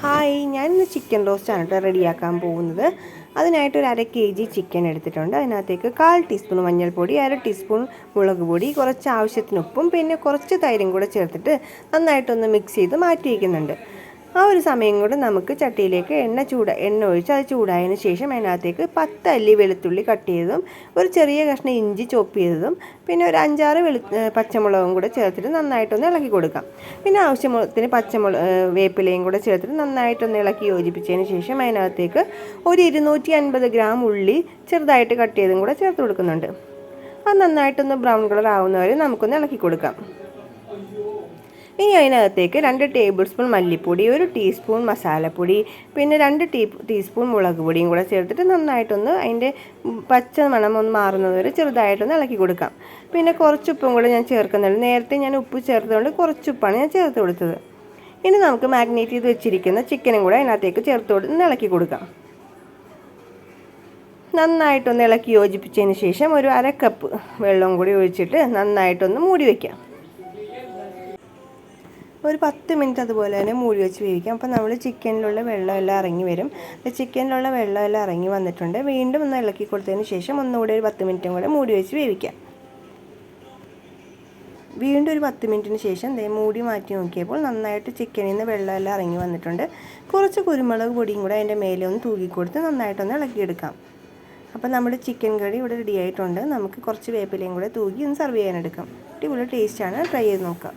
Hi ഞാൻ ഞാനിന്ന് chicken റോസ്റ്റാണ് കേട്ടോ റെഡിയാക്കാൻ പോകുന്നത്. അതിനായിട്ട് ഒരു അര കെ ജി ചിക്കൻ എടുത്തിട്ടുണ്ട്. അതിനകത്തേക്ക് കാൽ ടീസ്പൂൺ മഞ്ഞൾപ്പൊടി അര ടീസ്പൂൺ മുളക് പൊടി കുറച്ച് ആവശ്യത്തിന് ഉപ്പും പിന്നെ കുറച്ച് തൈരും കൂടെ ചേർത്തിട്ട് നന്നായിട്ടൊന്ന് മിക്സ് ചെയ്ത് മാറ്റി വയ്ക്കുന്നുണ്ട് ആ ഒരു സമയം കൊണ്ട് നമുക്ക് ചട്ടിയിലേക്ക് എണ്ണ ചൂട എണ്ണ ഒഴിച്ച് അത് ചൂടായതിന് ശേഷം അതിനകത്തേക്ക് പത്ത് അല്ലി വെളുത്തുള്ളി കട്ട് ചെയ്തതും ഒരു ചെറിയ കഷ്ണം ഇഞ്ചി ചോപ്പ് ചെയ്തതും പിന്നെ ഒരു അഞ്ചാറ് വെളു പച്ചമുളകും കൂടെ ചേർത്തിട്ട് നന്നായിട്ടൊന്ന് ഇളക്കി കൊടുക്കാം. പിന്നെ ആവശ്യത്തിന് പച്ചമുളക് വേപ്പിലയും കൂടെ ചേർത്തിട്ട് നന്നായിട്ടൊന്ന് ഇളക്കി യോജിപ്പിച്ചതിന് ശേഷം അതിനകത്തേക്ക് ഒരു ഇരുന്നൂറ്റി അൻപത് ഗ്രാം ഉള്ളി ചെറുതായിട്ട് കട്ട് ചെയ്തും കൂടെ ചേർത്ത് കൊടുക്കുന്നുണ്ട്. അത് നന്നായിട്ടൊന്ന് ബ്രൗൺ കളർ ആവുന്നവരെ നമുക്കൊന്ന് ഇളക്കി കൊടുക്കാം. ഇനി അതിനകത്തേക്ക് രണ്ട് ടേബിൾ സ്പൂൺ മല്ലിപ്പൊടി ഒരു ടീസ്പൂൺ മസാലപ്പൊടി പിന്നെ രണ്ട് ടീ ടീസ്പൂൺ മുളക് പൊടിയും കൂടെ ചേർത്തിട്ട് നന്നായിട്ടൊന്ന് അതിന്റെ പച്ച മണം ഒന്ന് മാറുന്നത് വരെ ചെറുതായിട്ടൊന്ന് ഇളക്കി കൊടുക്കാം. പിന്നെ കുറച്ച് ഉപ്പും കൂടെ ഞാൻ ചേർക്കുന്നുണ്ട്. നേരത്തെ ഞാൻ ഉപ്പ് ചേർത്തതുകൊണ്ട് കുറച്ച് ഉപ്പാണ് ഞാൻ ചേർത്ത് കൊടുത്തത്. ഇനി നമുക്ക് മാഗ്നേറ്റ് ചെയ്ത് വെച്ചിരിക്കുന്ന ചിക്കനും കൂടെ അതിനകത്തേക്ക് ചേർത്ത് കൊടുത്ത് ഇളക്കി കൊടുക്കാം. നന്നായിട്ടൊന്ന് ഇളക്കി യോജിപ്പിച്ചതിന് ശേഷം ഒരു അര കപ്പ് വെള്ളം കൂടി ഒഴിച്ചിട്ട് നന്നായിട്ടൊന്ന് മൂടി വയ്ക്കാം ഒരു പത്ത് മിനിറ്റ് അതുപോലെ തന്നെ മൂടി വെച്ച് വേവിക്കാം. അപ്പോൾ നമ്മൾ ചിക്കനിലുള്ള വെള്ളമെല്ലാം ഇറങ്ങി വരും. ചിക്കനിലുള്ള വെള്ളമെല്ലാം ഇറങ്ങി വന്നിട്ടുണ്ട്. വീണ്ടും ഒന്ന് ഇളക്കി കൊടുത്തതിന് ശേഷം ഒന്നുകൂടി ഒരു പത്ത് മിനിറ്റും കൂടെ മൂടി വെച്ച് വേവിക്കാം. വീണ്ടും ഒരു പത്ത് മിനിറ്റിന് ശേഷം ദേ മൂടി മാറ്റി നോക്കിയപ്പോൾ നന്നായിട്ട് ചിക്കനിൽ നിന്ന് വെള്ളമെല്ലാം ഇറങ്ങി വന്നിട്ടുണ്ട്. കുറച്ച് കുരുമുളക് പൊടിയും കൂടെ അതിന്റെ മേലെ ഒന്ന് തൂക്കിക്കൊടുത്ത് നന്നായിട്ടൊന്ന് ഇളക്കിയെടുക്കാം. അപ്പോൾ നമ്മുടെ ചിക്കൻ കറി ഇവിടെ റെഡി ആയിട്ടുണ്ട്. നമുക്ക് കുറച്ച് വേപ്പിലയും കൂടെ തൂക്കി ഒന്ന് സെർവ് ചെയ്യാനെടുക്കാം. അടിപൊളി ടേസ്റ്റാണ്. ട്രൈ ചെയ്ത് നോക്കാം.